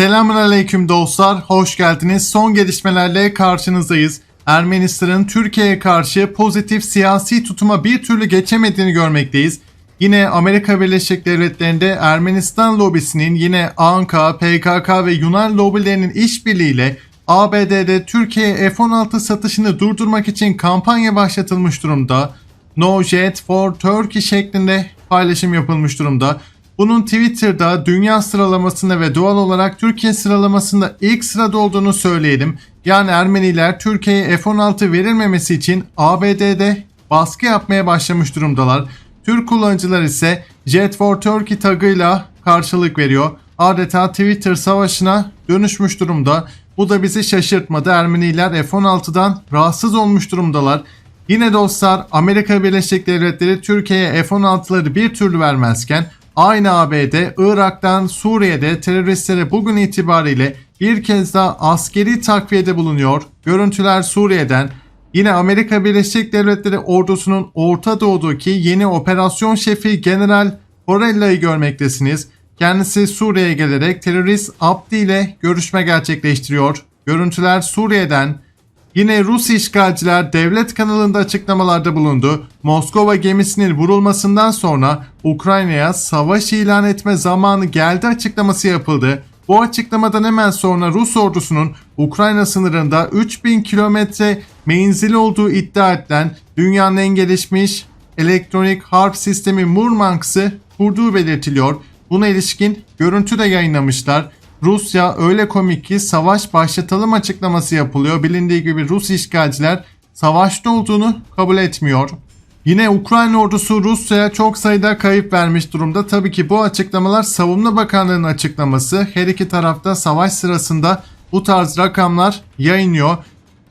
Selamünaleyküm dostlar, hoş geldiniz. Son gelişmelerle karşınızdayız. Ermenistan'ın Türkiye'ye karşı pozitif siyasi tutuma bir türlü geçemediğini görmekteyiz. Yine Amerika Birleşik Devletleri'nde Ermenistan lobisinin yine Anka, PKK ve Yunan lobilerinin işbirliğiyle ABD'de Türkiye'ye F-16 satışını durdurmak için kampanya başlatılmış durumda. No Jet for Turkey şeklinde paylaşım yapılmış durumda. Bunun Twitter'da dünya sıralamasında ve doğal olarak Türkiye sıralamasında ilk sırada olduğunu söyleyelim. Yani Ermeniler Türkiye'ye F-16 verilmemesi için ABD'de baskı yapmaya başlamış durumdalar. Türk kullanıcılar ise Jet for Turkey tagıyla karşılık veriyor. Adeta Twitter savaşına dönüşmüş durumda. Bu da bizi şaşırtmadı. Ermeniler F-16'dan rahatsız olmuş durumdalar. Yine dostlar Amerika Birleşik Devletleri Türkiye'ye F-16'ları bir türlü vermezken aynı ABD Irak'tan Suriye'de teröristlere bugün itibariyle bir kez daha askeri takviyede bulunuyor. Görüntüler Suriye'den Yine Amerika Birleşik Devletleri ordusunun Orta Doğu'daki yeni operasyon şefi General Borella'yı görmektesiniz. Kendisi Suriye'ye gelerek terörist Abdi ile görüşme gerçekleştiriyor. Görüntüler Suriye'den Yine Rus işgalciler devlet kanalında açıklamalarda bulundu. Moskova gemisinin vurulmasından sonra Ukrayna'ya savaş ilan etme zamanı geldi açıklaması yapıldı. Bu açıklamadan hemen sonra Rus ordusunun Ukrayna sınırında 3000 kilometre menzili olduğu iddia edilen dünyanın en gelişmiş elektronik harp sistemi Murmansk'ı kurduğu belirtiliyor. Buna ilişkin görüntü de yayınlamışlar. Rusya öyle komik ki savaş başlatalım açıklaması yapılıyor. Bilindiği gibi Rus işgalciler savaşta olduğunu kabul etmiyor. Yine Ukrayna ordusu Rusya'ya çok sayıda kayıp vermiş durumda. Tabii ki bu açıklamalar Savunma Bakanlığı'nın açıklaması. Her iki tarafta savaş sırasında bu tarz rakamlar yayınlıyor.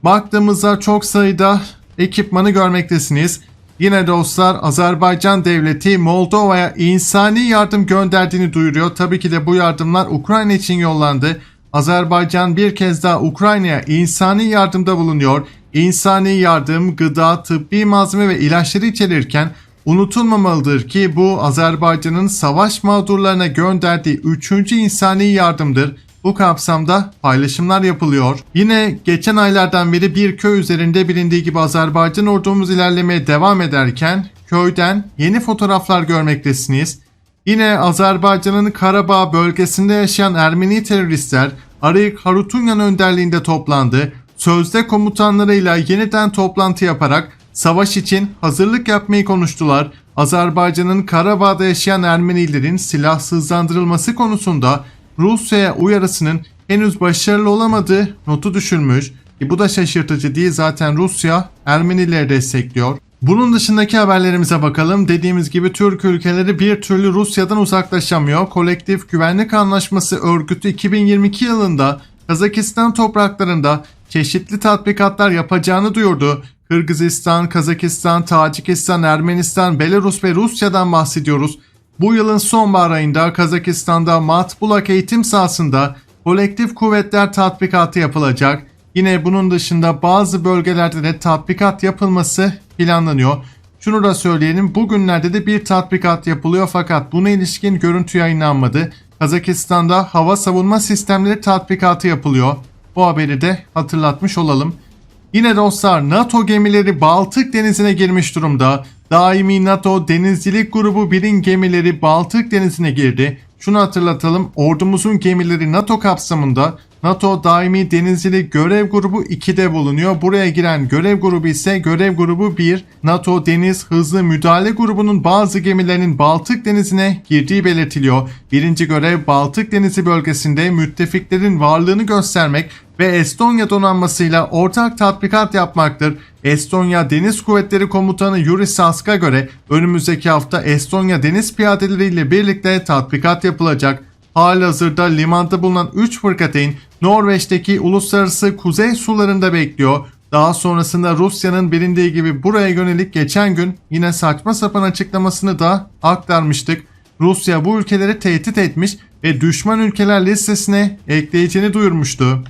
Baktığımızda çok sayıda ekipmanı görmektesiniz. Yine dostlar Azerbaycan devleti Moldova'ya insani yardım gönderdiğini duyuruyor. Tabii ki de bu yardımlar Ukrayna için yollandı. Azerbaycan bir kez daha Ukrayna'ya insani yardımda bulunuyor. İnsani yardım, gıda, tıbbi malzeme ve ilaçları içerirken unutulmamalıdır ki bu Azerbaycan'ın savaş mağdurlarına gönderdiği 3. insani yardımdır. Bu kapsamda paylaşımlar yapılıyor. Yine geçen aylardan beri bir köy üzerinde bilindiği gibi Azerbaycan ordumuz ilerlemeye devam ederken köyden yeni fotoğraflar görmektesiniz. Yine Azerbaycan'ın Karabağ bölgesinde yaşayan Ermeni teröristler Arayık Harutunyan önderliğinde toplandı. Sözde komutanlarıyla yeniden toplantı yaparak savaş için hazırlık yapmayı konuştular. Azerbaycan'ın Karabağ'da yaşayan Ermenilerin silahsızlandırılması konusunda Rusya'ya uyarısının henüz başarılı olamadığı notu düşürmüş. E bu da şaşırtıcı değil zaten Rusya Ermenileri destekliyor. Bunun dışındaki haberlerimize bakalım. Dediğimiz gibi Türk ülkeleri bir türlü Rusya'dan uzaklaşamıyor. Kolektif Güvenlik Anlaşması örgütü 2022 yılında Kazakistan topraklarında çeşitli tatbikatlar yapacağını duyurdu. Kırgızistan, Kazakistan, Tacikistan, Ermenistan, Belarus ve Rusya'dan bahsediyoruz. Bu yılın sonbahar ayında Kazakistan'da Matbulak eğitim sahasında kolektif kuvvetler tatbikatı yapılacak. Yine bunun dışında bazı bölgelerde de tatbikat yapılması planlanıyor. Şunu da söyleyelim bugünlerde de bir tatbikat yapılıyor fakat buna ilişkin görüntü yayınlanmadı. Kazakistan'da hava savunma sistemleri tatbikatı yapılıyor. Bu haberi de hatırlatmış olalım. Yine dostlar NATO gemileri Baltık denizine girmiş durumda. Daimi NATO Denizcilik Grubu 1'in gemileri Baltık denizine girdi. Şunu hatırlatalım ordumuzun gemileri NATO kapsamında NATO Daimi Denizcilik Görev Grubu 2'de bulunuyor. Buraya giren görev grubu ise görev grubu 1. NATO Deniz Hızlı Müdahale Grubu'nun bazı gemilerinin Baltık Denizi'ne girdiği belirtiliyor. Birinci görev Baltık Denizi bölgesinde müttefiklerin varlığını göstermek ve Estonya donanmasıyla ortak tatbikat yapmaktır. Estonya Deniz Kuvvetleri Komutanı Yuri Sask'a göre önümüzdeki hafta Estonya Deniz Piyadeleri ile birlikte tatbikat yapılacak. Halihazırda limanda bulunan 3 fırkateyn Norveç'teki uluslararası kuzey sularında bekliyor. Daha sonrasında Rusya'nın bilindiği gibi buraya yönelik geçen gün yine saçma sapan açıklamasını da aktarmıştık. Rusya bu ülkeleri tehdit etmiş ve düşman ülkeler listesine ekleyeceğini duyurmuştu.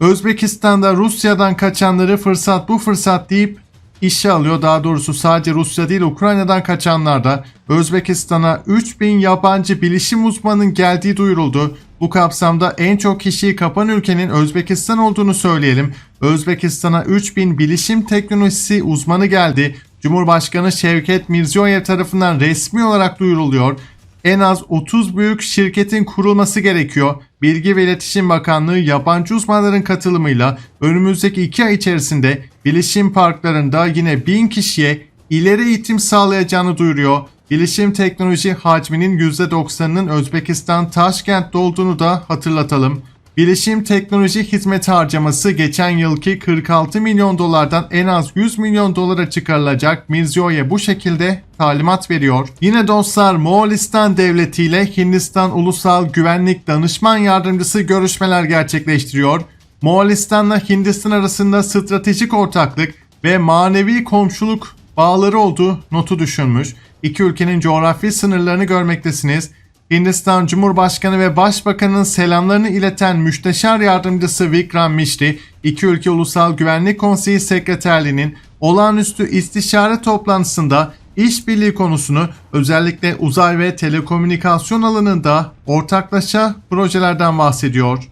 Özbekistan'da Rusya'dan kaçanları fırsat bu fırsat deyip işe alıyor. Daha doğrusu sadece Rusya değil Ukrayna'dan kaçanlar da Özbekistan'a 3000 yabancı bilişim uzmanının geldiği duyuruldu. Bu kapsamda en çok kişiyi kapan ülkenin Özbekistan olduğunu söyleyelim. Özbekistan'a 3000 bilişim teknolojisi uzmanı geldi. Cumhurbaşkanı Şevket Mirziyoyev tarafından resmi olarak duyuruluyor. En az 30 büyük şirketin kurulması gerekiyor. Bilgi ve İletişim Bakanlığı yabancı uzmanların katılımıyla önümüzdeki 2 ay içerisinde bilişim parklarında yine 1000 kişiye ileri eğitim sağlayacağını duyuruyor. Bilişim teknoloji hacminin %90'ının Özbekistan Taşkent'te olduğunu da hatırlatalım. Bilişim teknoloji hizmeti harcaması geçen yılki 46 milyon dolardan en az 100 milyon dolara çıkarılacak. Mirziyoyev bu şekilde talimat veriyor. Yine dostlar Moğolistan Devleti ile Hindistan Ulusal Güvenlik Danışman Yardımcısı görüşmeler gerçekleştiriyor. Moğolistan'la Hindistan arasında stratejik ortaklık ve manevi komşuluk bağları olduğu notu düşünmüş. İki ülkenin coğrafi sınırlarını görmektesiniz. Hindistan Cumhurbaşkanı ve Başbakanı'nın selamlarını ileten Müsteşar Yardımcısı Vikram Mishri, iki ülke Ulusal Güvenlik Konseyi Sekreterliği'nin olağanüstü istişare toplantısında işbirliği konusunu özellikle uzay ve telekomünikasyon alanında ortaklaşa projelerden bahsediyor.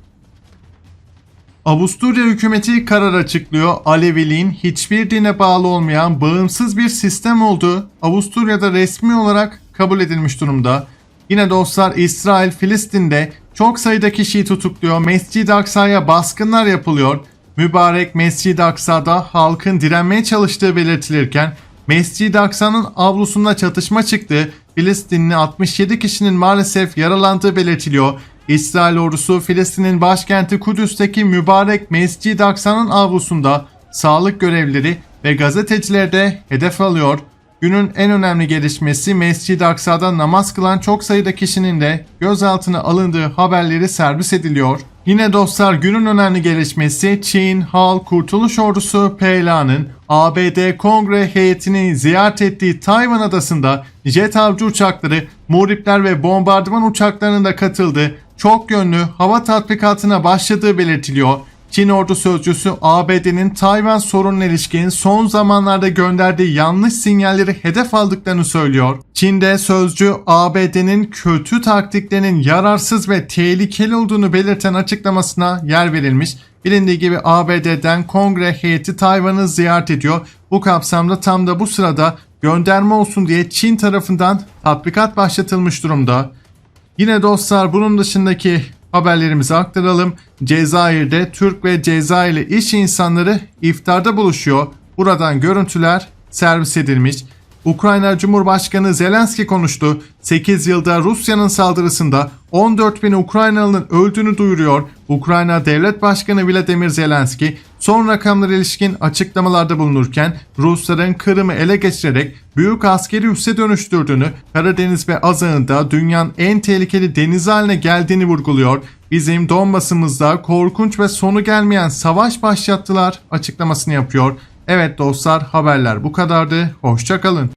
Avusturya hükümeti karar açıklıyor. Aleviliğin hiçbir dine bağlı olmayan bağımsız bir sistem olduğu Avusturya'da resmi olarak kabul edilmiş durumda. Yine dostlar İsrail Filistin'de çok sayıda kişiyi tutukluyor. Mescid-i Aksa'ya baskınlar yapılıyor. Mübarek Mescid-i Aksa'da halkın direnmeye çalıştığı belirtilirken Mescid-i Aksa'nın avlusunda çatışma çıktı. Filistinli 67 kişinin maalesef yaralandığı belirtiliyor. İsrail ordusu Filistin'in başkenti Kudüs'teki mübarek Mescid-i Aksa'nın avlusunda sağlık görevlileri ve gazetecileri de hedef alıyor. Günün en önemli gelişmesi Mescid-i Aksa'da namaz kılan çok sayıda kişinin de gözaltına alındığı haberleri servis ediliyor. Yine dostlar günün önemli gelişmesi Çin Halk Kurtuluş Ordusu PLA'nın ABD Kongre heyetini ziyaret ettiği Tayvan adasında jet avcı uçakları, muhripler ve bombardıman uçaklarının da katıldığı çok yönlü hava tatbikatına başladığı belirtiliyor. Çin ordu sözcüsü ABD'nin Tayvan sorununa ilişkin son zamanlarda gönderdiği yanlış sinyalleri hedef aldıklarını söylüyor. Çin'de sözcü ABD'nin kötü taktiklerinin yararsız ve tehlikeli olduğunu belirten açıklamasına yer verilmiş. Bilindiği gibi ABD'den kongre heyeti Tayvan'ı ziyaret ediyor. Bu kapsamda tam da bu sırada gönderme olsun diye Çin tarafından tatbikat başlatılmış durumda. Yine dostlar bunun dışındaki haberlerimizi aktaralım. Cezayir'de Türk ve Cezayirli iş insanları iftarda buluşuyor. Buradan görüntüler servis edilmiş. Ukrayna Cumhurbaşkanı Zelenski konuştu. 8 yılda Rusya'nın saldırısında 14 bin Ukraynalı'nın öldüğünü duyuruyor. Ukrayna Devlet Başkanı Vladimir Zelenski son rakamlara ilişkin açıklamalarda bulunurken Rusların Kırım'ı ele geçirerek büyük askeri üsse dönüştürdüğünü, Karadeniz ve Azağı'nda dünyanın en tehlikeli denizi haline geldiğini vurguluyor. Bizim Donbas'ımızda korkunç ve sonu gelmeyen savaş başlattılar açıklamasını yapıyor. Evet dostlar haberler bu kadardı. Hoşçakalın.